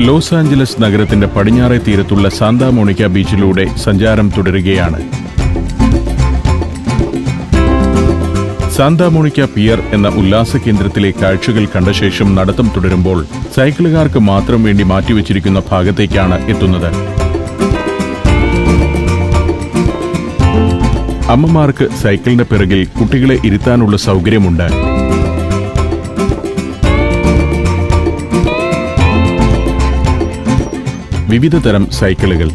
Los Angeles നഗരത്തിന്റെ പടിഞ്ഞാറേ തീരത്തുള്ള സാന്താ മോണിക്ക ബീച്ചിലൂടെ സഞ്ചാരം തുടരുകയാണ്. സാന്താ മോണിക്ക പിയർ എന്ന ഉല്ലാസ കേന്ദ്രത്തിലെ കാഴ്ചകൾ കണ്ട ശേഷം നടത്തം തുടരുമ്പോൾ സൈക്കിളുകാർക്ക് മാത്രം വേണ്ടി മാറ്റിവെച്ചിരിക്കുന്ന ഭാഗത്തേക്കാണ് എത്തുന്നത്. അമ്മമാർക്ക് സൈക്കിളിന്റെ പിറകിൽ കുട്ടികളെ ഇരുത്താനുള്ള സൗകര്യമുണ്ട്. വിവിധ തരം സൈക്കിളുകൾ.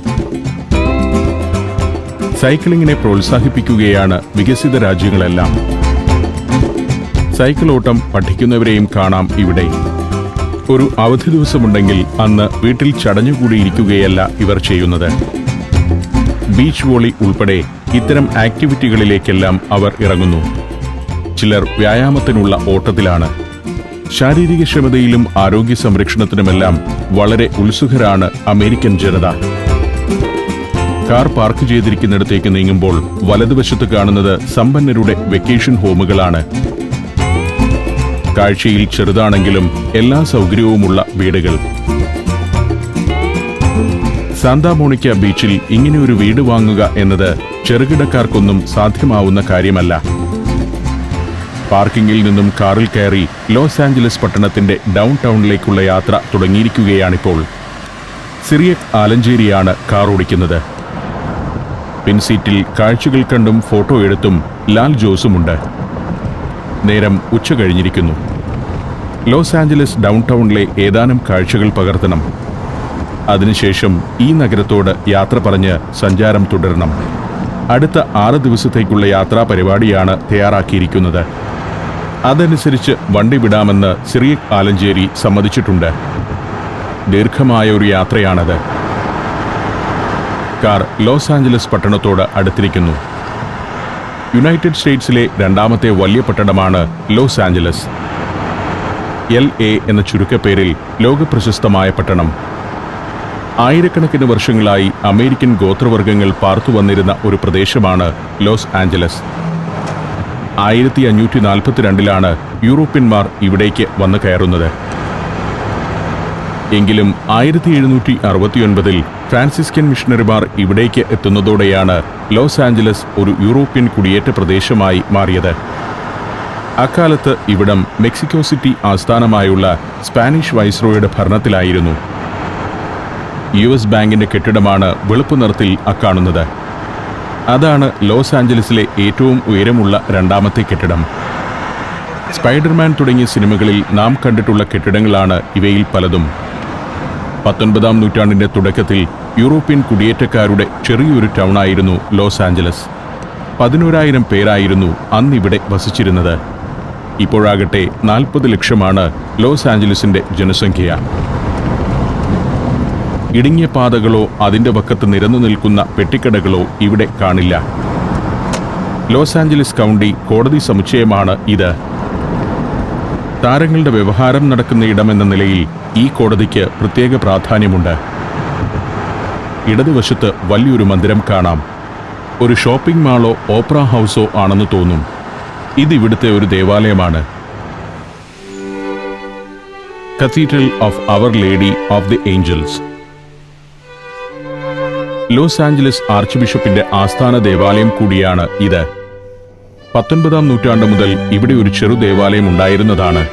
സൈക്ലിങ്ങിനെ പ്രോത്സാഹിപ്പിക്കുകയാണ് വികസിത രാജ്യങ്ങളെല്ലാം. സൈക്കിൾ ഓട്ടം പഠിക്കുന്നവരെയും കാണാം ഇവിടെ. ഒരു അവധി ദിവസമുണ്ടെങ്കിൽ അന്ന് വീട്ടിൽ ചടഞ്ഞുകൂടിയിരിക്കുകയല്ല ഇവർ ചെയ്യുന്നത്. ബീച്ച് വോളി ഉൾപ്പെടെ ഇത്തരം ആക്ടിവിറ്റികളിലേക്കെല്ലാം അവർ ഇറങ്ങുന്നു. ചിലർ വ്യായാമത്തിനുള്ള ഓട്ടത്തിലാണ്. ശാരീരിക ക്ഷമതയിലും ആരോഗ്യ സംരക്ഷണത്തിനുമെല്ലാം വളരെ ഉത്സുകരാണ് അമേരിക്കൻ ജനത. കാർ പാർക്ക് ചെയ്തിരിക്കുന്നിടത്തേക്ക് നീങ്ങുമ്പോൾ വലതുവശത്ത് കാണുന്നത് സമ്പന്നരുടെ വെക്കേഷൻ ഹോമുകളാണ്. കാഴ്ചയിൽ ചെറുതാണെങ്കിലും എല്ലാ സൗകര്യവുമുള്ള വീടുകൾ. സാന്താമോണിക്ക ബീച്ചിൽ ഇങ്ങനെ ഒരു വീട് വാങ്ങുക എന്നത് ചെറുകിടക്കാർക്കൊന്നും സാധ്യമാവുന്ന കാര്യമല്ല. പാർക്കിങ്ങിൽ നിന്നും കാറിൽ കയറി ലോസ് ആഞ്ചലസ് പട്ടണത്തിന്റെ ഡൗൺ ടൗണിലേക്കുള്ള യാത്ര തുടങ്ങിയിരിക്കുകയാണിപ്പോൾ. സിറിയക് ആലഞ്ചേരിയാണ് കാർ ഓടിക്കുന്നത്. പിൻസീറ്റിൽ കാഴ്ചകൾ കണ്ടും ഫോട്ടോ എടുത്തും ലാൽ ജോസുമുണ്ട്. നേരം ഉച്ച കഴിഞ്ഞിരിക്കുന്നു. ലോസ് ആഞ്ചലസ് ഡൗൺ ടൗണിലെ ഏതാനും കാഴ്ചകൾ പകർത്തണം. അതിനുശേഷം ഈ നഗരത്തോട് യാത്ര പറഞ്ഞ് സഞ്ചാരം തുടരണം. അടുത്ത ആറ് ദിവസത്തേക്കുള്ള യാത്രാ പരിപാടിയാണ് തയ്യാറാക്കിയിരിക്കുന്നത്. അതനുസരിച്ച് വണ്ടി വിടാമെന്ന് സിറിയ ആലഞ്ചേരി സമ്മതിച്ചിട്ടുണ്ട്. ദീർഘമായ ഒരു യാത്രയാണത്. കാർ ലോസ് ആഞ്ചലസ് പട്ടണത്തോട് അടുത്തിരിക്കുന്നു. യുണൈറ്റഡ് സ്റ്റേറ്റ്സിലെ രണ്ടാമത്തെ വലിയ പട്ടണമാണ് ലോസ് ആഞ്ചലസ്. എൽ എ എന്ന ചുരുക്കപ്പേരിൽ ലോകപ്രശസ്തമായ പട്ടണം. ആയിരക്കണക്കിന് വർഷങ്ങളായി അമേരിക്കൻ ഗോത്രവർഗങ്ങൾ പാർത്തു വന്നിരുന്ന ഒരു പ്രദേശമാണ് ലോസ് ആഞ്ചലസ്. ആയിരത്തി അഞ്ഞൂറ്റി നാൽപ്പത്തിരണ്ടിലാണ് യൂറോപ്യന്മാർ ഇവിടേക്ക് വന്നു കയറുന്നത്. എങ്കിലും ആയിരത്തി എഴുന്നൂറ്റി അറുപത്തിയൊൻപതിൽ ഫ്രാൻസിസ്കൻ മിഷണറിമാർ ഇവിടേക്ക് എത്തുന്നതോടെയാണ് ലോസ് ആഞ്ചലസ് ഒരു യൂറോപ്യൻ കുടിയേറ്റ പ്രദേശമായി മാറിയത്. അക്കാലത്ത് ഇവിടം മെക്സിക്കോ സിറ്റി ആസ്ഥാനമായുള്ള സ്പാനിഷ് വൈസ്രോയുടെ ഭരണത്തിലായിരുന്നു. യു എസ് ബാങ്കിന്റെ കെട്ടിടമാണ് വെളുപ്പ് നിറത്തിൽ അക്കാണുന്നത്. അതാണ് ലോസ് ആഞ്ചലസിലെ ഏറ്റവും ഉയരമുള്ള രണ്ടാമത്തെ കെട്ടിടം. സ്പൈഡർമാൻ തുടങ്ങിയ സിനിമകളിൽ നാം കണ്ടിട്ടുള്ള കെട്ടിടങ്ങളാണ് ഇവയിൽ പലതും. പത്തൊൻപതാം നൂറ്റാണ്ടിന്റെ തുടക്കത്തിൽ യൂറോപ്യൻ കുടിയേറ്റക്കാരുടെ ചെറിയൊരു ടൗണായിരുന്നു ലോസ് ആഞ്ചലസ്. പതിനോരായിരം പേരായിരുന്നു അന്നിവിടെ വസിച്ചിരുന്നത്. ഇപ്പോഴാകട്ടെ നാൽപ്പത് ലക്ഷമാണ് ലോസ് ആഞ്ചലസിന്റെ ജനസംഖ്യ. ഇടുങ്ങിയ പാതകളോ അതിന്റെ വക്കത്ത് നിരന്നു നിൽക്കുന്ന പെട്ടിക്കടകളോ ഇവിടെ കാണില്ല. ലോസ് ആഞ്ചലസ് കൗണ്ടി കോടതി സമുച്ചയമാണ് ഇത്. താരങ്ങളുടെ വ്യവഹാരം നടക്കുന്ന ഇടമെന്ന നിലയിൽ ഈ കോടതിക്ക് പ്രത്യേക പ്രാധാന്യമുണ്ട്. ഇടതുവശത്ത് വലിയൊരു മന്ദിരം കാണാം. ഒരു ഷോപ്പിംഗ് മാളോ ഓപ്ര ഹൗസോ ആണെന്ന് തോന്നും. ഇവിടുത്തെ ഒരു ദേവാലയമാണ്. Cathedral of our lady of the Angels. Los Angeles arch ബിഷപ്പിന്റെ ആസ്ഥാന ദേവാലയം കൂടിയാണ് ഇത്. പത്തൊൻപതാം നൂറ്റാണ്ട് മുതൽ ഇവിടെ ഒരു ചെറു ദേവാലയം ഉണ്ടായിരുന്നതാണ്.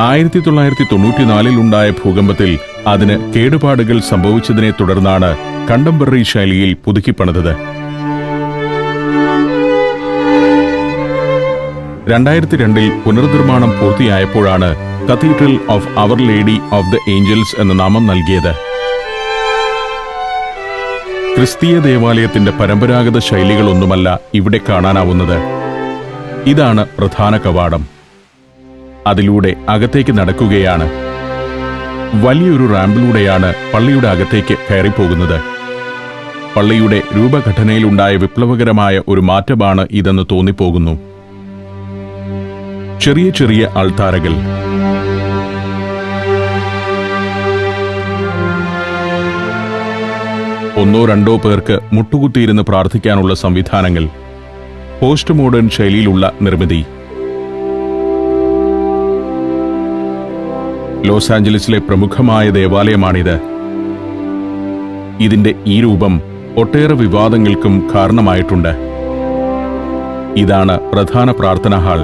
ആയിരത്തി തൊള്ളായിരത്തി തൊണ്ണൂറ്റിനാലിൽ ഉണ്ടായ ഭൂകമ്പത്തിൽ അതിന് കേടുപാടുകൾ സംഭവിച്ചതിനെ തുടർന്നാണ് കണ്ടംപററി ശൈലിയിൽ പുതുക്കിപ്പണിതത്. രണ്ടായിരത്തി രണ്ടിൽ പുനർനിർമ്മാണം പൂർത്തിയായപ്പോഴാണ് cathedral of our lady of the Angels എന്ന നാമം നൽകിയത്. ക്രിസ്തീയ ദേവാലയത്തിന്റെ പരമ്പരാഗത ശൈലികളൊന്നുമല്ല ഇവിടെ കാണാനാവുന്നത്. ഇതാണ് പ്രധാന കവാടം. അതിലൂടെ അകത്തേക്ക് നടക്കുകയാണ്. വലിയൊരു റാമ്പിലൂടെയാണ് പള്ളിയുടെ അകത്തേക്ക് കയറിപ്പോകുന്നത്. പള്ളിയുടെ രൂപഘടനയിലുണ്ടായ വിപ്ലവകരമായ ഒരു മാറ്റമാണ് ഇതെന്ന് തോന്നിപ്പോകുന്നു. ചെറിയ ചെറിയ അൾത്താരകൾ ഒന്നോ രണ്ടോ പേർക്ക് മുട്ടുകുത്തിയിരുന്ന് പ്രാർത്ഥിക്കാനുള്ള സംവിധാനങ്ങൾ പോസ്റ്റ് മോഡേൺ ശൈലിയിലുള്ള നിർമ്മിതി. ലോസ് ആഞ്ചലസിലെ പ്രമുഖമായ ദേവാലയമാണിത്. ഇതിന്റെ ഈ രൂപം ഒട്ടേറെ വിവാദങ്ങൾക്കും കാരണമായിട്ടുണ്ട്. ഇതാണ് പ്രധാന പ്രാർത്ഥനാ ഹാൾ.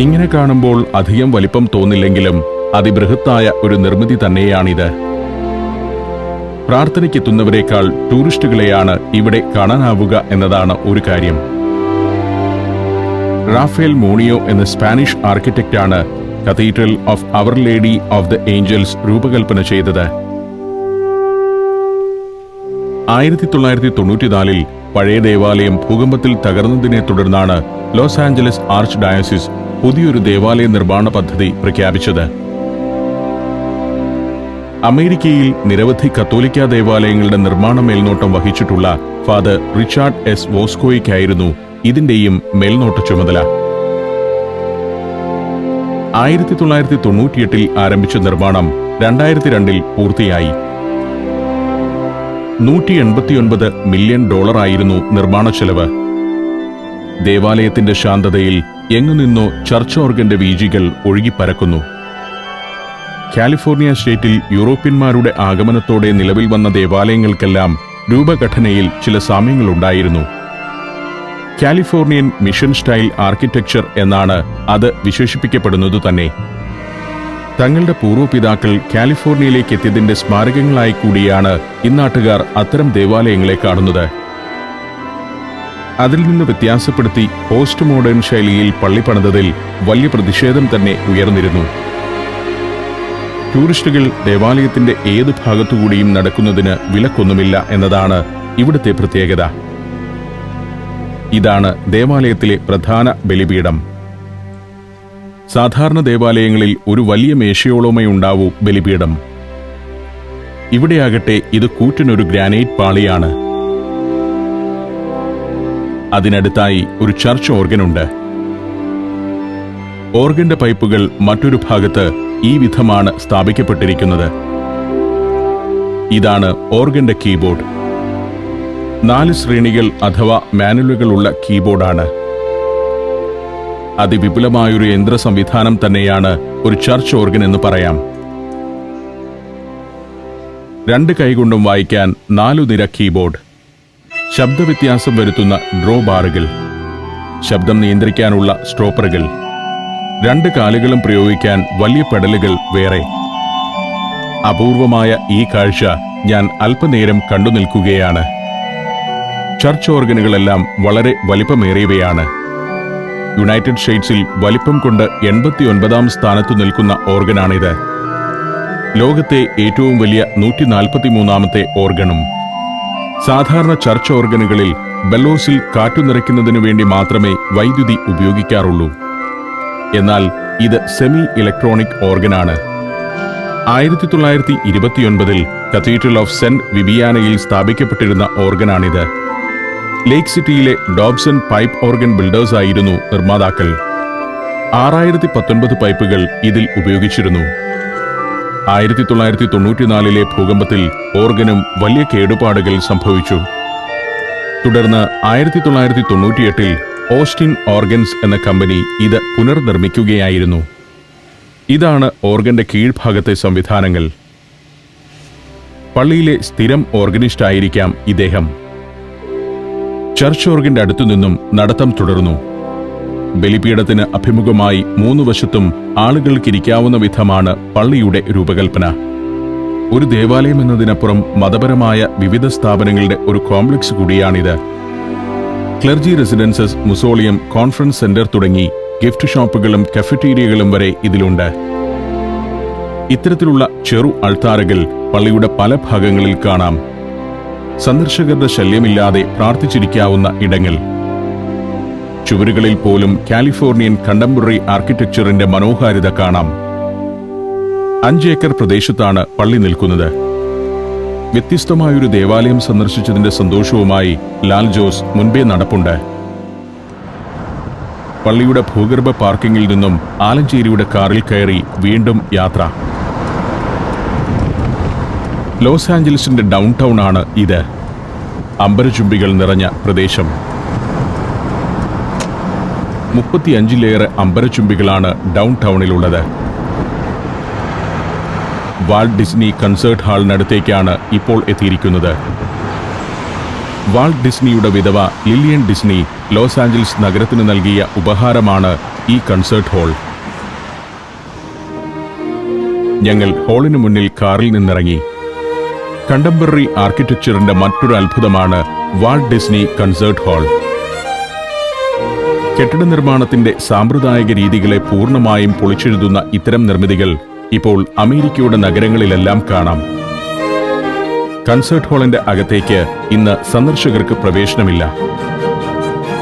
ഇങ്ങനെ കാണുമ്പോൾ അധികം വലിപ്പം തോന്നില്ലെങ്കിലും അതിബൃഹത്തായ ഒരു നിർമ്മിതി തന്നെയാണിത്. പ്രാർത്ഥനയ്ക്കെത്തുന്നവരെക്കാൾ ടൂറിസ്റ്റുകളെയാണ് ഇവിടെ കാണാനാവുക എന്നതാണ് ഒരു കാര്യം. റാഫേൽ മോണിയോ എന്ന Spanish ആർക്കിടെക്റ്റാണ് cathedral of our lady of the Angels രൂപകൽപ്പന ചെയ്തത്. ആയിരത്തി തൊള്ളായിരത്തി തൊണ്ണൂറ്റിനാലിൽ പഴയ ദേവാലയം ഭൂകമ്പത്തിൽ തകർന്നതിനെ തുടർന്നാണ് ലോസ് ആഞ്ചലസ് ആർച്ച് ഡയസിസ് പുതിയൊരു ദേവാലയ നിർമ്മാണ പദ്ധതി പ്രഖ്യാപിച്ചത്. അമേരിക്കയിൽ നിരവധി കത്തോലിക്ക ദേവാലയങ്ങളുടെ നിർമ്മാണ മേൽനോട്ടം വഹിച്ചിട്ടുള്ള ഫാദർ റിച്ചാർഡ് എസ് വോസ്കോയ്ക്കായിരുന്നു ഇതിന്റെയും മേൽനോട്ട ചുമതല. ആയിരത്തി തൊള്ളായിരത്തി തൊണ്ണൂറ്റിയെട്ടിൽ ആരംഭിച്ച നിർമ്മാണം രണ്ടായിരത്തി രണ്ടിൽ പൂർത്തിയായി. നൂറ്റി എൺപത്തിയൊൻപത് മില്യൺ ഡോളറായിരുന്നു നിർമ്മാണ ചെലവ്. ദേവാലയത്തിന്റെ ശാന്തതയിൽ എങ്ങു നിന്നോ ചർച്ച് ഓർഗന്റെ വീജികൾ ഒഴുകിപ്പരക്കുന്നു. കാലിഫോർണിയ സ്റ്റേറ്റിൽ യൂറോപ്യന്മാരുടെ ആഗമനത്തോടെ നിലവിൽ വന്ന ദേവാലയങ്ങൾക്കെല്ലാം രൂപഘടനയിൽ ചില സാമ്യങ്ങളുണ്ടായിരുന്നു. കാലിഫോർണിയൻ മിഷൻ സ്റ്റൈൽ ആർക്കിടെക്ചർ എന്നാണ് അത് വിശേഷിപ്പിക്കപ്പെടുന്നത് തന്നെ. തങ്ങളുടെ പൂർവപിതാക്കൾ കാലിഫോർണിയയിലേക്ക് എത്തിയതിന്റെ സ്മാരകങ്ങളായി കൂടിയാണ് ഇന്നാട്ടുകാർ അത്തരം ദേവാലയങ്ങളെ കാണുന്നത്. അതിൽ നിന്ന് വ്യത്യാസപ്പെടുത്തി പോസ്റ്റ് മോഡേൺ ശൈലിയിൽ പള്ളി പണിതതിൽ വലിയ പ്രതിഷേധം തന്നെ ഉയർന്നിരുന്നു. ടൂറിസ്റ്റുകൾ ദേവാലയത്തിന്റെ ഏത് ഭാഗത്തുകൂടിയും നടക്കുന്നതിന് വിലക്കൊന്നുമില്ല എന്നതാണ് ഇവിടുത്തെ പ്രത്യേകത. ഇതാണ് ദേവാലയത്തിലെ പ്രധാന ബലിപീഠം. സാധാരണ ദേവാലയങ്ങളിൽ ഒരു വലിയ മേശയോളമേ ഉണ്ടാവൂ ബലിപീഠം. ഇവിടെയാകട്ടെ ഇത് കൂറ്റിനൊരു ഗ്രാനൈറ്റ് പാളിയാണ്. അതിനടുത്തായി ഒരു ചർച്ച് ഓർഗനുണ്ട് ഓർഗന്റെ പൈപ്പുകൾ മറ്റൊരു ഭാഗത്ത് ഈ വിധമാണ് സ്ഥാപിക്കപ്പെട്ടിരിക്കുന്നത്. ഇതാണ് ഓർഗന്റെ കീബോർഡ്. നാല് ശ്രേണികൾ അഥവാ മാനുവലുകളുള്ള കീബോർഡാണ്. അതിവിപുലമായൊരു യന്ത്ര സംവിധാനം തന്നെയാണ് ഒരു ചർച്ച് ഓർഗൻ എന്ന് പറയാം. രണ്ട് കൈകൊണ്ടും വായിക്കാൻ നാലു നിര കീബോർഡ്. ശബ്ദവ്യത്യാസം വരുത്തുന്ന ഡ്രോ ബാറുകൾ. ശബ്ദം നിയന്ത്രിക്കാനുള്ള സ്ട്രോപ്പറുകൾ. രണ്ട് കാലുകളും പ്രയോഗിക്കാൻ വലിയ പെടലുകൾ വേറെ. അപൂർവമായ ഈ കാഴ്ച ഞാൻ അല്പനേരം കണ്ടു നിൽക്കുകയാണ്. ചർച്ച് ഓർഗനുകളെല്ലാം വളരെ വലിപ്പമേറിയവയാണ്. യുണൈറ്റഡ് സ്റ്റേറ്റ്സിൽ വലിപ്പം കൊണ്ട് എൺപത്തിയൊൻപതാം സ്ഥാനത്തു നിൽക്കുന്ന ഓർഗനാണിത്. ലോകത്തെ ഏറ്റവും വലിയ നൂറ്റി നാൽപ്പത്തിമൂന്നാമത്തെ ഓർഗണും. സാധാരണ ചർച്ച് ഓർഗനുകളിൽ ബെല്ലോസിൽ കാറ്റു നിറയ്ക്കുന്നതിനു വേണ്ടി മാത്രമേ വൈദ്യുതി ഉപയോഗിക്കാറുള്ളൂ. എന്നാൽ ഇത് സെമി ഇലക്ട്രോണിക് ഓർഗനാണ് ആയിരത്തി തൊള്ളായിരത്തി ഇരുപത്തിയൊൻപതിൽ കത്തീഡ്രൽ ഓഫ് സെന്റ് വിബിയാനയിൽ സ്ഥാപിക്കപ്പെട്ടിരുന്ന ഓർഗനാണിത് ലേക്ക് സിറ്റിയിലെ ഡോബ്സൺ പൈപ്പ് ഓർഗൻ ബിൽഡേഴ്സ് ആയിരുന്നു നിർമ്മാതാക്കൾ. ആറായിരത്തി പത്തൊൻപത് പൈപ്പുകൾ ഇതിൽ ഉപയോഗിച്ചിരുന്നു. ആയിരത്തി തൊള്ളായിരത്തി തൊണ്ണൂറ്റിനാലിലെ ഭൂകമ്പത്തിൽ ഓർഗനും വലിയ കേടുപാടുകൾ സംഭവിച്ചു. തുടർന്ന് ആയിരത്തി തൊള്ളായിരത്തി തൊണ്ണൂറ്റിയെട്ടിൽ ഓസ്റ്റിൻ ഓർഗൻസ് എന്ന കമ്പനി ഇത് പുനർനിർമ്മിക്കുകയായിരുന്നു. ഇതാണ് ഓർഗന്റെ കീഴ്ഭാഗത്തെ സംവിധാനങ്ങൾ. പള്ളിയിലെ സ്ഥിരം ഓർഗനിസ്റ്റ് ആയിരിക്കാം ഇദ്ദേഹം. ചർച്ച് ഓർഗന്റെ അടുത്തുനിന്നും നടത്തം തുടർന്നു. ബലിപീഠത്തിന് അഭിമുഖമായി മൂന്നു വശത്തും ആളുകൾക്കിരിക്കാവുന്ന വിധമാണ് പള്ളിയുടെ രൂപകൽപ്പന. ഒരു ദേവാലയം എന്നതിനപ്പുറം മതപരമായ വിവിധ സ്ഥാപനങ്ങളുടെ ഒരു കോംപ്ലക്സ് കൂടിയാണിത്. Clergy residences mausoleum conference centre തുടങ്ങി ഗിഫ്റ്റ് ഷോപ്പുകളും കഫറ്റീരിയകളും വരെ ഇതിലുണ്ട്. ഇത്തരത്തിലുള്ള ചെറു അൾത്താരകൾ പള്ളിയുടെ പല ഭാഗങ്ങളിൽ കാണാം. സന്ദർശകരുടെ ശല്യമില്ലാതെ പ്രാർത്ഥിച്ചിരിക്കാവുന്ന ഇടങ്ങൾ. ചുവരുകളിൽ പോലും കാലിഫോർണിയൻ കണ്ടംപററി ആർക്കിടെക്ചറിന്റെ മനോഹാരിത കാണാം. അഞ്ച് ഏക്കർ പ്രദേശത്താണ് പള്ളി നിൽക്കുന്നത്. വ്യത്യസ്തമായൊരു ദേവാലയം സന്ദർശിച്ചതിന്റെ സന്തോഷവുമായി ലാൽ ജോസ് മുൻപേ നടപ്പുണ്ട്. പള്ളിയുടെ ഭൂഗർഭ പാർക്കിങ്ങിൽ നിന്നും ആലഞ്ചേരിയുടെ കാറിൽ കയറി വീണ്ടും യാത്ര. ലോസ് ആഞ്ചലസിന്റെ ഡൗൺ ടൗൺ ആണ് ഇത്. അമ്പരചുംബികൾ നിറഞ്ഞ പ്രദേശം. മുപ്പത്തിയഞ്ചിലേറെ അമ്പരചുംബികളാണ് ഡൗൺ ടൗണിലുള്ളത് വാൾട്ട് ഡിസ്നി കൺസേർട്ട് ഹാളിനടുത്തേക്കാണ് ഇപ്പോൾ എത്തിയിരിക്കുന്നത്. വാൾട്ട് ഡിസ്നിയുടെ വിധവ ലില്ലിയൻ ഡിസ്നി ലോസ് ആഞ്ചൽസ് നഗരത്തിന് നൽകിയ ഉപഹാരമാണ് ഈ കൺസേർട്ട് ഹാൾ. ഞങ്ങൾ ഹാളിന് മുന്നിൽ കാറിൽ നിന്നിറങ്ങി. കണ്ടംപററി ആർക്കിടെക്ചറിന്റെ മറ്റൊരു അത്ഭുതമാണ് വാൾട്ട് ഡിസ്നി കൺസേർട്ട് ഹാൾ. കെട്ടിട നിർമ്മാണത്തിന്റെ സാമ്പ്രദായിക രീതികളെ പൂർണമായും പൊളിച്ചെഴുതുന്ന ഇത്തരം നിർമ്മിതികൾ ഇപ്പോൾ അമേരിക്കയുടെ നഗരങ്ങളിലെല്ലാം കാണാം. കൺസേർട്ട് ഹാളിന്റെ അകത്തേക്ക് ഇന്ന് സന്ദർശകർക്ക് പ്രവേശനമില്ല.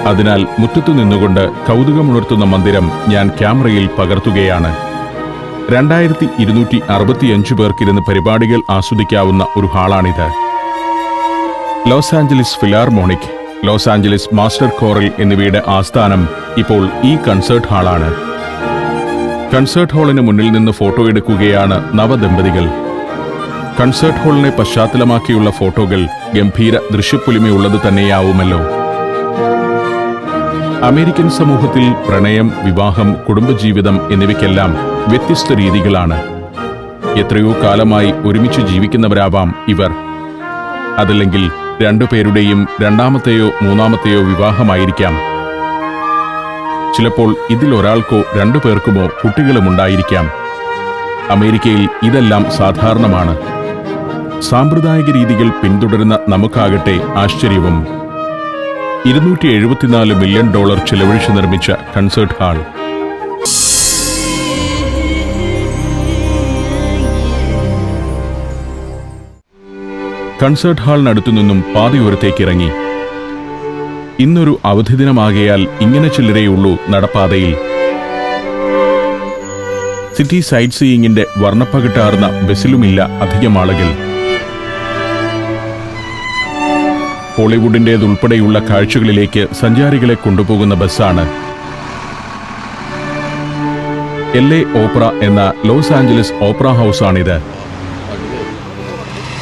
അതിനാൽ മുറ്റത്തു നിന്നുകൊണ്ട് കൗതുകമുണർത്തുന്ന മന്ദിരം ഞാൻ ക്യാമറയിൽ പകർത്തുകയാണ്. രണ്ടായിരത്തി ഇരുന്നൂറ്റി അറുപത്തിയഞ്ച് പേർക്കിരുന്ന് പരിപാടികൾ ആസ്വദിക്കാവുന്ന ഒരു ഹാളാണിത്. Los Angeles philharmonic Los Angeles master chorale എന്നിവയുടെ ആസ്ഥാനം ഇപ്പോൾ ഈ കൺസേർട്ട് ഹാളാണ്. കൺസേർട്ട് ഹാളിന് മുന്നിൽ നിന്ന് ഫോട്ടോ എടുക്കുകയാണ് നവദമ്പതികൾ. കൺസേർട്ട് ഹാളിനെ പശ്ചാത്തലമാക്കിയുള്ള ഫോട്ടോകൾ ഗംഭീര ദൃശ്യപ്പൊലിമയുള്ളത് തന്നെയാവുമല്ലോ. അമേരിക്കൻ സമൂഹത്തിൽ പ്രണയം വിവാഹം കുടുംബജീവിതം എന്നിവയ്ക്കെല്ലാം വ്യത്യസ്ത രീതികളാണ്. എത്രയോ കാലമായി ഒരുമിച്ച് ജീവിക്കുന്നവരാവാം ഇവർ. അതല്ലെങ്കിൽ രണ്ടുപേരുടെയും രണ്ടാമത്തെയോ മൂന്നാമത്തെയോ വിവാഹമായിരിക്കാം. ചിലപ്പോൾ ഇതിൽ ഒരാൾക്കോ രണ്ടു പേർക്കുമോ കുട്ടികളുമുണ്ടായിരിക്കാം അമേരിക്കയിൽ ഇതെല്ലാം സാധാരണമാണ്. സാമ്പ്രദായിക രീതികൾ പിന്തുടരുന്ന നമുക്കാകട്ടെ ആശ്ചര്യവും. ഇരുന്നൂറ്റി എഴുപത്തിനാല് മില്യൺ ഡോളർ ചെലവഴിച്ച് നിർമ്മിച്ച കൺസേർട്ട് ഹാൾ. കൺസേർട്ട് ഹാളിനടുത്തു നിന്നും പാതയോരത്തേക്ക് ഇറങ്ങി. ഇന്നൊരു അവധി ദിനമാകയാൽ ഇങ്ങനെ ചില്ലരയുള്ളൂ നടപ്പാതയിൽ. സിറ്റി സൈറ്റ് സീയിങ്ങിന്റെ വർണപ്പകിട്ടാർന്ന ബസ്സിലുമില്ല അധികം ആളുകൾ. ഹോളിവുഡിന്റേതുൾപ്പെടെയുള്ള കാഴ്ചകളിലേക്ക് സഞ്ചാരികളെ കൊണ്ടുപോകുന്ന ബസ്സാണ്. എൽ എ ഓപ്ര എന്ന ലോസ് ആഞ്ചലസ് ഓപ്ര ഹൗസാണിത്.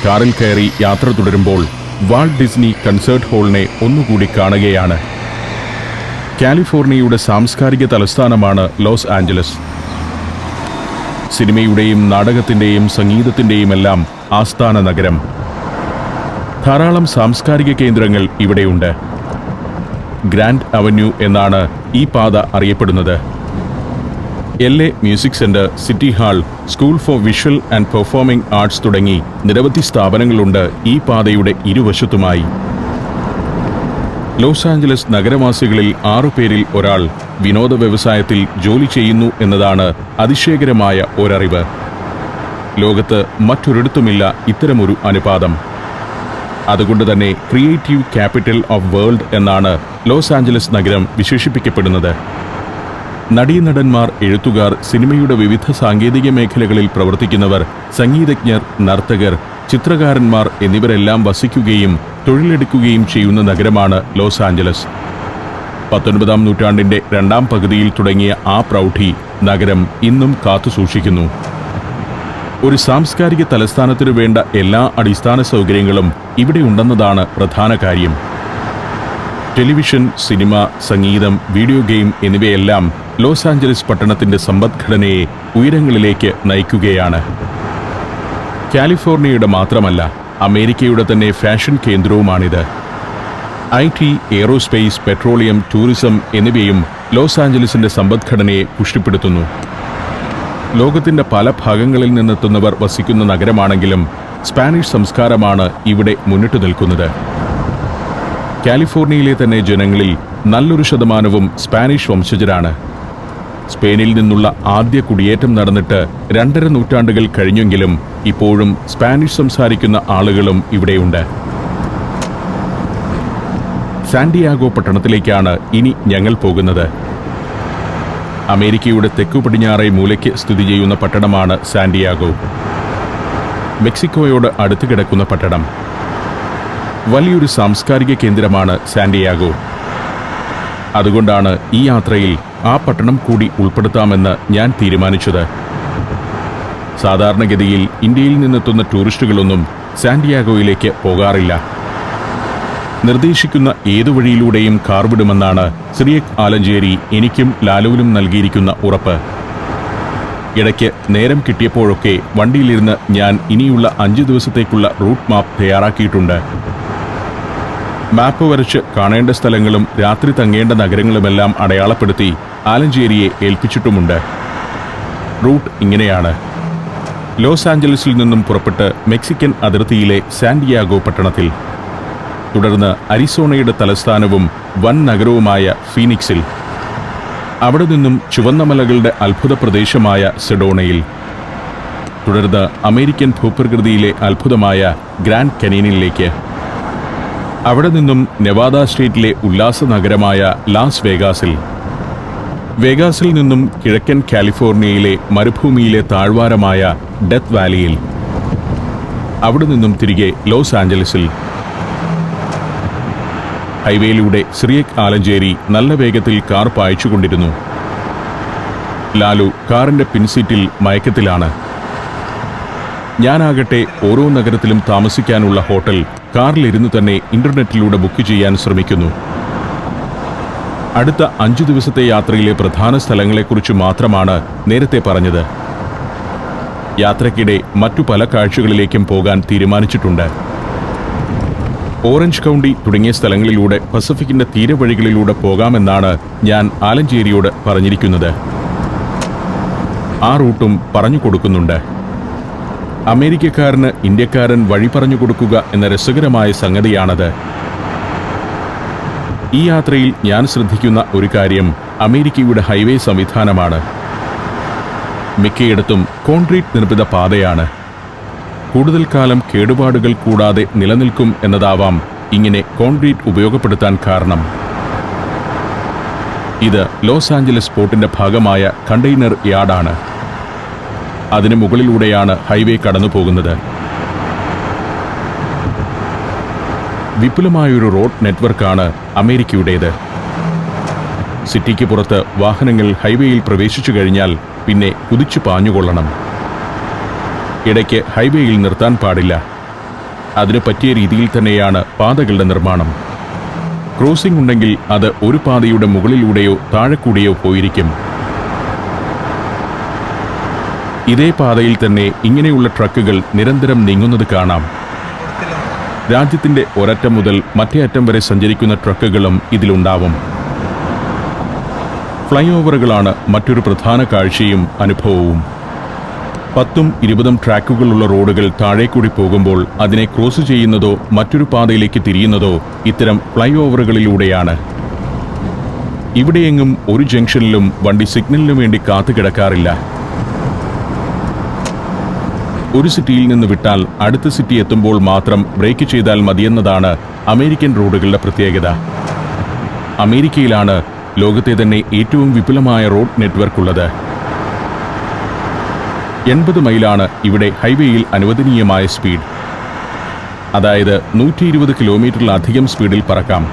കാറിൽ കയറി യാത്ര തുടരുമ്പോൾ വാൾട്ട് ഡിസ്നി കൺസേർട്ട് ഹാളിനെ ഒന്നുകൂടി കാണുകയാണ്. കാലിഫോർണിയയുടെ സാംസ്കാരിക തലസ്ഥാനമാണ് ലോസ് ആഞ്ചലസ്. സിനിമയുടെയും നാടകത്തിന്റെയും സംഗീതത്തിന്റെയും എല്ലാം ആസ്ഥാന നഗരം. ധാരാളം സാംസ്കാരിക കേന്ദ്രങ്ങൾ ഇവിടെയുണ്ട്. ഗ്രാൻഡ് അവന്യൂ എന്നാണ് ഈ പാത അറിയപ്പെടുന്നത്. L A music centre city hall school for visual and performing arts തുടങ്ങി നിരവധി സ്ഥാപനങ്ങളുണ്ട് ഈ പാതയുടെ ഇരുവശത്തുമായി. ലോസ് ആഞ്ചലസ് നഗരവാസികളിൽ ആറു പേരിൽ ഒരാൾ വിനോദ വ്യവസായത്തിൽ ജോലി ചെയ്യുന്നു എന്നതാണ് അതിശയകരമായ ഒരറിവ്. ലോകത്ത് മറ്റൊരിടത്തുമില്ല ഇത്തരമൊരു അനുപാതം. അതുകൊണ്ട് തന്നെ ക്രിയേറ്റീവ് ക്യാപിറ്റൽ ഓഫ് വേൾഡ് എന്നാണ് ലോസ് ആഞ്ചലസ് നഗരം വിശേഷിപ്പിക്കപ്പെടുന്നത്. നടീനടന്മാർ എഴുത്തുകാർ സിനിമയുടെ വിവിധ സാങ്കേതിക മേഖലകളിൽ പ്രവർത്തിക്കുന്നവർ സംഗീതജ്ഞർ നർത്തകർ ചിത്രകാരന്മാർ എന്നിവരെല്ലാം വസിക്കുകയും തൊഴിലെടുക്കുകയും ചെയ്യുന്ന നഗരമാണ് ലോസ് ആഞ്ചലസ്. പത്തൊൻപതാം നൂറ്റാണ്ടിന്റെ രണ്ടാം പകുതിയിൽ തുടങ്ങിയ ആ പ്രൗഢി നഗരം ഇന്നും കാത്തുസൂക്ഷിക്കുന്നു. ഒരു സാംസ്കാരിക തലസ്ഥാനത്തിനു വേണ്ട എല്ലാ അടിസ്ഥാന സൗകര്യങ്ങളും ഇവിടെ ഉണ്ടെന്നതാണ് പ്രധാന കാര്യം. ടെലിവിഷൻ സിനിമ സംഗീതം വീഡിയോ ഗെയിം എന്നിവയെല്ലാം ലോസ് ആഞ്ചലസ് പട്ടണത്തിന്റെ സമ്പദ്ഘടനയെ ഉയരങ്ങളിലേക്ക് നയിക്കുകയാണ്. കാലിഫോർണിയയുടെ മാത്രമല്ല അമേരിക്കയുടെ തന്നെ fashion കേന്ദ്രവുമാണിത്. I T aerospace petroleum tourism എന്നിവയും ലോസ് ആഞ്ചലസിന്റെ സമ്പദ്ഘടനയെ പുഷ്ടിപ്പെടുത്തുന്നു. ലോകത്തിന്റെ പല ഭാഗങ്ങളിൽ നിന്നെത്തുന്നവർ വസിക്കുന്ന നഗരമാണെങ്കിലും സ്പാനിഷ് സംസ്കാരമാണ് ഇവിടെ മുന്നിട്ടു നിൽക്കുന്നത്. കാലിഫോർണിയയിലെ തന്നെ ജനങ്ങളിൽ നല്ലൊരു ശതമാനവും സ്പാനിഷ് വംശജരാണ്. സ്പെയിനിൽ നിന്നുള്ള ആദ്യ കുടിയേറ്റം നടന്നിട്ട് രണ്ടര നൂറ്റാണ്ടുകൾ കഴിഞ്ഞെങ്കിലും ഇപ്പോഴും സ്പാനിഷ് സംസാരിക്കുന്ന ആളുകളും ഇവിടെയുണ്ട്. സാന്റിയാഗോ പട്ടണത്തിലേക്കാണ് ഇനി ഞങ്ങൾ പോകുന്നത്. അമേരിക്കയുടെ തെക്കു പടിഞ്ഞാറേ മൂലയ്ക്ക് സ്ഥിതി ചെയ്യുന്ന പട്ടണമാണ് സാന്റിയാഗോ. മെക്സിക്കോയോട് അടുത്ത് കിടക്കുന്ന പട്ടണം. വലിയൊരു സാംസ്കാരിക കേന്ദ്രമാണ് സാന്റിയാഗോ. അതുകൊണ്ടാണ് ഈ യാത്രയിൽ ആ പട്ടണം കൂടി ഉൾപ്പെടുത്താമെന്ന് ഞാൻ തീരുമാനിച്ചത്. സാധാരണഗതിയിൽ ഇന്ത്യയിൽ നിന്നെത്തുന്ന ടൂറിസ്റ്റുകളൊന്നും സാന്റിയാഗോയിലേക്ക് പോകാറില്ല. നിർദ്ദേശിക്കുന്ന ഏതു വഴിയിലൂടെയും കാർ വിടുമെന്നാണ് സിറിയക് ആലഞ്ചേരി എനിക്കും ലാലുവിനും നൽകിയിരിക്കുന്ന ഉറപ്പ്. ഇടയ്ക്ക് നേരം കിട്ടിയപ്പോഴൊക്കെ വണ്ടിയിലിരുന്ന് ഞാൻ ഇനിയുള്ള അഞ്ചു ദിവസത്തേക്കുള്ള റൂട്ട് മാപ്പ് തയ്യാറാക്കിയിട്ടുണ്ട്. മാപ്പ് വരച്ച് കാണേണ്ട സ്ഥലങ്ങളും രാത്രി തങ്ങേണ്ട നഗരങ്ങളുമെല്ലാം അടയാളപ്പെടുത്തി ആലഞ്ചേരിയെ ഏൽപ്പിച്ചിട്ടുമുണ്ട്. റൂട്ട് ഇങ്ങനെയാണ്. ലോസ് ആഞ്ചലസിൽ നിന്നും പുറപ്പെട്ട് മെക്സിക്കൻ അതിർത്തിയിലെ സാൻഡിയാഗോ പട്ടണത്തിൽ. തുടർന്ന് അരിസോണയുടെ തലസ്ഥാനവും വൻ നഗരവുമായ ഫീനിക്സിൽ. അവിടെ നിന്നും ചുവന്ന മലകളുടെ അത്ഭുത പ്രദേശമായ സെഡോണയിൽ. തുടർന്ന് അമേരിക്കൻ ഭൂപ്രകൃതിയിലെ അത്ഭുതമായ ഗ്രാൻഡ് കനീനിലേക്ക്. അവിടെ നിന്നും നെവാദ സ്റ്റേറ്റിലെ ഉല്ലാസ നഗരമായ ലാസ് വേഗാസിൽ. വേഗാസിൽ നിന്നും കിഴക്കൻ കാലിഫോർണിയയിലെ മരുഭൂമിയിലെ താഴ്വാരമായ ഡെത്ത് വാലിയിൽ. അവിടെ നിന്നും തിരികെ ലോസ് ആഞ്ചലസിൽ. ഹൈവേയിലൂടെ സിറിയക് ആലഞ്ചേരി നല്ല വേഗത്തിൽ കാർ പായിച്ചുകൊണ്ടിരുന്നു. ലാലു കാറിന്റെ പിൻസീറ്റിൽ മയക്കത്തിലാണ്. ഞാനാകട്ടെ ഓരോ നഗരത്തിലും താമസിക്കാനുള്ള ഹോട്ടൽ കാറിലിരുന്ന് തന്നെ ഇന്റർനെറ്റിലൂടെ ബുക്ക് ചെയ്യാൻ ശ്രമിക്കുന്നു. അടുത്ത അഞ്ചു ദിവസത്തെ യാത്രയിലെ പ്രധാന സ്ഥലങ്ങളെക്കുറിച്ച് മാത്രമാണ് നേരത്തെ പറഞ്ഞത്. യാത്രയ്ക്കിടെ മറ്റു പല കാഴ്ചകളിലേക്കും പോകാൻ തീരുമാനിച്ചിട്ടുണ്ട്. ഓറഞ്ച് കൗണ്ടി തുടങ്ങിയ സ്ഥലങ്ങളിലൂടെ പസഫിക്കിന്റെ തീരവഴികളിലൂടെ പോകാമെന്നാണ് ഞാൻ ആലഞ്ചേരിയോട് പറഞ്ഞിരിക്കുന്നത്. ആ റൂട്ടും പറഞ്ഞു കൊടുക്കുന്നുണ്ട്. അമേരിക്കക്കാരന് ഇന്ത്യക്കാരൻ വഴി പറഞ്ഞു കൊടുക്കുക എന്ന രസകരമായ സംഗതിയാണത്. ഈ യാത്രയിൽ ഞാൻ ശ്രദ്ധിക്കുന്ന ഒരു കാര്യം അമേരിക്കയുടെ ഹൈവേ സംവിധാനമാണ്. മിക്കയിടത്തും കോൺക്രീറ്റ് നിർമ്മിത പാതയാണ്. കൂടുതൽ കാലം കേടുപാടുകൾ കൂടാതെ നിലനിൽക്കും എന്നതാവാം ഇങ്ങനെ കോൺക്രീറ്റ് ഉപയോഗപ്പെടുത്താൻ കാരണം. ഇത് ലോസ് ആഞ്ചലസ് പോർട്ടിന്റെ ഭാഗമായ കണ്ടെയ്നർ യാർഡാണ്. അതിന് മുകളിലൂടെയാണ് ഹൈവേ കടന്നു പോകുന്നത് വിപുലമായൊരു റോഡ് നെറ്റ്വർക്കാണ് അമേരിക്കയുടേത്. സിറ്റിക്ക് പുറത്ത് വാഹനങ്ങൾ ഹൈവേയിൽ പ്രവേശിച്ചു കഴിഞ്ഞാൽ പിന്നെ കുതിച്ചു പാഞ്ഞുകൊള്ളണം. ഇടയ്ക്ക് ഹൈവേയിൽ നിർത്താൻ പാടില്ല. അതിന് പറ്റിയ രീതിയിൽ തന്നെയാണ് പാതകളുടെ നിർമ്മാണം. ക്രോസിംഗ് ഉണ്ടെങ്കിൽ അത് ഒരു പാതയുടെ മുകളിലൂടെയോ താഴെക്കൂടെയോ പോയിരിക്കും. ഇതേ പാതയിൽ തന്നെ ഇങ്ങനെയുള്ള ട്രക്കുകൾ നിരന്തരം നീങ്ങുന്നത് കാണാം. രാജ്യത്തിന്റെ ഒരറ്റം മുതൽ മറ്റേ അറ്റം വരെ സഞ്ചരിക്കുന്ന ട്രക്കുകളും ഇതിലുണ്ടാവും. ഫ്ലൈ ഓവറുകളാണ് മറ്റൊരു പ്രധാന കാഴ്ചയും അനുഭവവും. പത്തും ഇരുപതും ട്രാക്കുകളുള്ള റോഡുകൾ താഴേക്കൂടി പോകുമ്പോൾ അതിനെ ക്രോസ് ചെയ്യുന്നതോ മറ്റൊരു പാതയിലേക്ക് തിരിയുന്നതോ ഇത്തരം ഫ്ലൈ ഓവറുകളിലൂടെയാണ് ഇവിടെയെങ്ങും ഒരു ജംഗ്ഷനിലും വണ്ടി സിഗ്നലിനു വേണ്ടി കാത്തു കിടക്കാറില്ല ഒരു സിറ്റിയിൽ നിന്ന് വിട്ടാൽ അടുത്ത സിറ്റി എത്തുമ്പോൾ മാത്രം ബ്രേക്ക് ചെയ്താൽ മതിയെന്നതാണ് അമേരിക്കൻ റോഡുകളുടെ പ്രത്യേകത. അമേരിക്കയിലാണ് ലോകത്തെ തന്നെ ഏറ്റവും വിപുലമായ റോഡ് നെറ്റ്വർക്ക് ഉള്ളത് എൺപത് മൈലാണ് ഇവിടെ ഹൈവേയിൽ അനുവദനീയമായ സ്പീഡ്. അതായത് നൂറ്റി ഇരുപത് കിലോമീറ്ററിലധികം സ്പീഡിൽ പറക്കാം.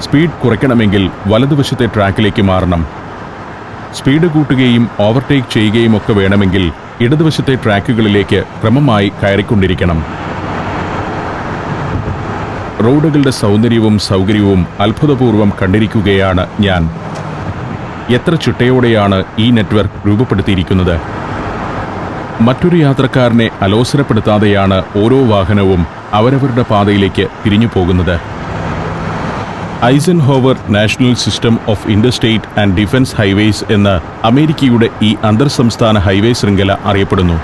സ്പീഡ് കുറയ്ക്കണമെങ്കിൽ വലതുവശത്തെ ട്രാക്കിലേക്ക് മാറണം. സ്പീഡ് കൂട്ടുകയും ഓവർടേക്ക് ചെയ്യുകയും ഒക്കെ വേണമെങ്കിൽ ഇടതുവശത്തെ ട്രാക്കുകളിലേക്ക് ക്രമമായി കയറിക്കൊണ്ടിരിക്കണം. റോഡുകളുടെ സൗന്ദര്യവും സൗകര്യവും അത്ഭുതപൂർവം കണ്ടിരിക്കുകയാണ് ഞാൻ. എത്ര ചിട്ടയോടെയാണ് ഈ നെറ്റ്വർക്ക് രൂപപ്പെടുത്തിയിരിക്കുന്നത്? മറ്റൊരു യാത്രക്കാരനെ അലോസരപ്പെടുത്താതെയാണ് ഓരോ വാഹനവും അവരവരുടെ പാതയിലേക്ക് തിരിഞ്ഞു പോകുന്നത് Eisenhower national system of interstate and defence highways എന്ന് അമേരിക്കയുടെ ഈ അന്തർ സംസ്ഥാന ഹൈവേ ശൃംഖല അറിയപ്പെടുന്നു.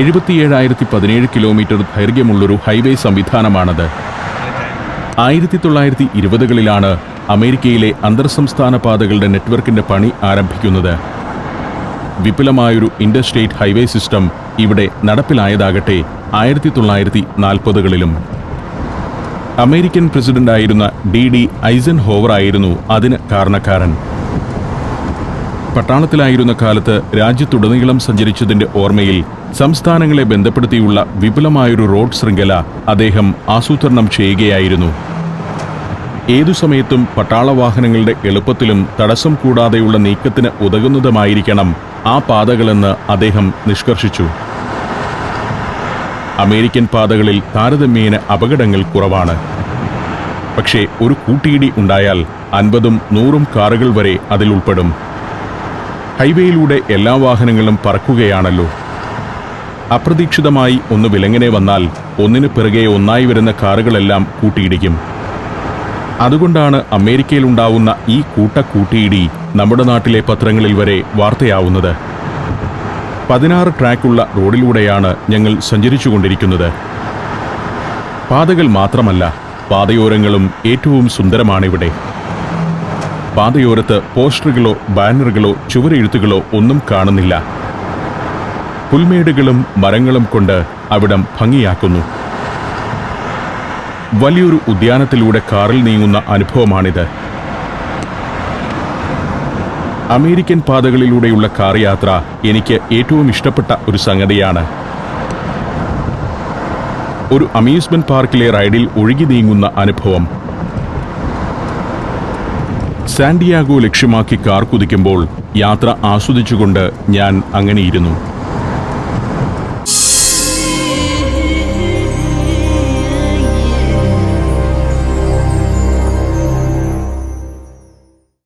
എഴുപത്തിയേഴായിരത്തി പതിനേഴ് കിലോമീറ്റർ ദൈർഘ്യമുള്ളൊരു ഹൈവേ സംവിധാനമാണത്. ആയിരത്തി തൊള്ളായിരത്തി ഇരുപതുകളിലാണ് അമേരിക്കയിലെ അന്തർ സംസ്ഥാന പാതകളുടെ നെറ്റ്വർക്കിന്റെ പണി ആരംഭിക്കുന്നത്. വിപുലമായൊരു ഇൻഡർസ്റ്റേറ്റ് ഹൈവേ സിസ്റ്റം ഇവിടെ നടപ്പിലായതാകട്ടെ ആയിരത്തി തൊള്ളായിരത്തി നാൽപ്പതുകളിലും അമേരിക്കൻ പ്രസിഡന്റായിരുന്ന ഡി ഡി ഐസൻ ഹോവർ ആയിരുന്നു അതിന് കാരണക്കാരൻ. പട്ടാളത്തിലായിരുന്ന കാലത്ത് രാജ്യത്തുടനീളം സഞ്ചരിച്ചതിന്റെ ഓർമ്മയിൽ സംസ്ഥാനങ്ങളെ ബന്ധപ്പെടുത്തിയുള്ള വിപുലമായൊരു റോഡ് ശൃംഖല അദ്ദേഹം ആസൂത്രണം ചെയ്യുകയായിരുന്നു. ഏതു സമയത്തും പട്ടാള വാഹനങ്ങളുടെ എളുപ്പത്തിലും തടസ്സം കൂടാതെയുള്ള നീക്കത്തിന് ഉതകുന്നതുമായിരിക്കണം ആ പാതകളെന്ന് അദ്ദേഹം നിഷ്കർഷിച്ചു. അമേരിക്കൻ പാതകളിൽ താരതമ്യേന അപകടങ്ങൾ കുറവാണ്. പക്ഷേ ഒരു കൂട്ടിയിടി ഉണ്ടായാൽ അൻപതും നൂറും കാറുകൾ വരെ അതിൽ ഉൾപ്പെടും. ഹൈവേയിലൂടെ എല്ലാ വാഹനങ്ങളും പറക്കുകയാണല്ലോ. അപ്രതീക്ഷിതമായി ഒന്ന് വിലങ്ങനെ വന്നാൽ ഒന്നിനു പിറകെ ഒന്നായി വരുന്ന കാറുകളെല്ലാം കൂട്ടിയിടിക്കും. അതുകൊണ്ടാണ് അമേരിക്കയിലുണ്ടാവുന്ന ഈ കൂട്ടക്കൂട്ടിയിടി നമ്മുടെ നാട്ടിലെ പത്രങ്ങളിൽ വരെ വാർത്തയാവുന്നത്. പതിനാറ് ട്രാക്കുള്ള റോഡിലൂടെയാണ് ഞങ്ങൾ സഞ്ചരിച്ചുകൊണ്ടിരിക്കുന്നത്. പാതകൾ മാത്രമല്ല പാതയോരങ്ങളും ഏറ്റവും സുന്ദരമാണിവിടെ. പാതയോരത്ത് പോസ്റ്ററുകളോ ബാനറുകളോ ചുവരെഴുത്തുകളോ ഒന്നും കാണുന്നില്ല. പുൽമേടുകളും മരങ്ങളും കൊണ്ട് അവിടം ഭംഗിയാക്കുന്നു. വലിയൊരു ഉദ്യാനത്തിലൂടെ കാറിൽ നീങ്ങുന്ന അനുഭവമാണിത്. അമേരിക്കൻ പാതകളിലൂടെയുള്ള കാർ യാത്ര എനിക്ക് ഏറ്റവും ഇഷ്ടപ്പെട്ട ഒരു സംഗതിയാണ്. ഒരു അമ്യൂസ്മെന്റ് പാർക്കിലെ റൈഡിൽ ഒഴുകി നീങ്ങുന്ന അനുഭവം. സാന്റിയാഗോ ലക്ഷ്യമാക്കി കാർ കുതിക്കുമ്പോൾ യാത്ര ആസ്വദിച്ചുകൊണ്ട് ഞാൻ അങ്ങനെയിരുന്നു.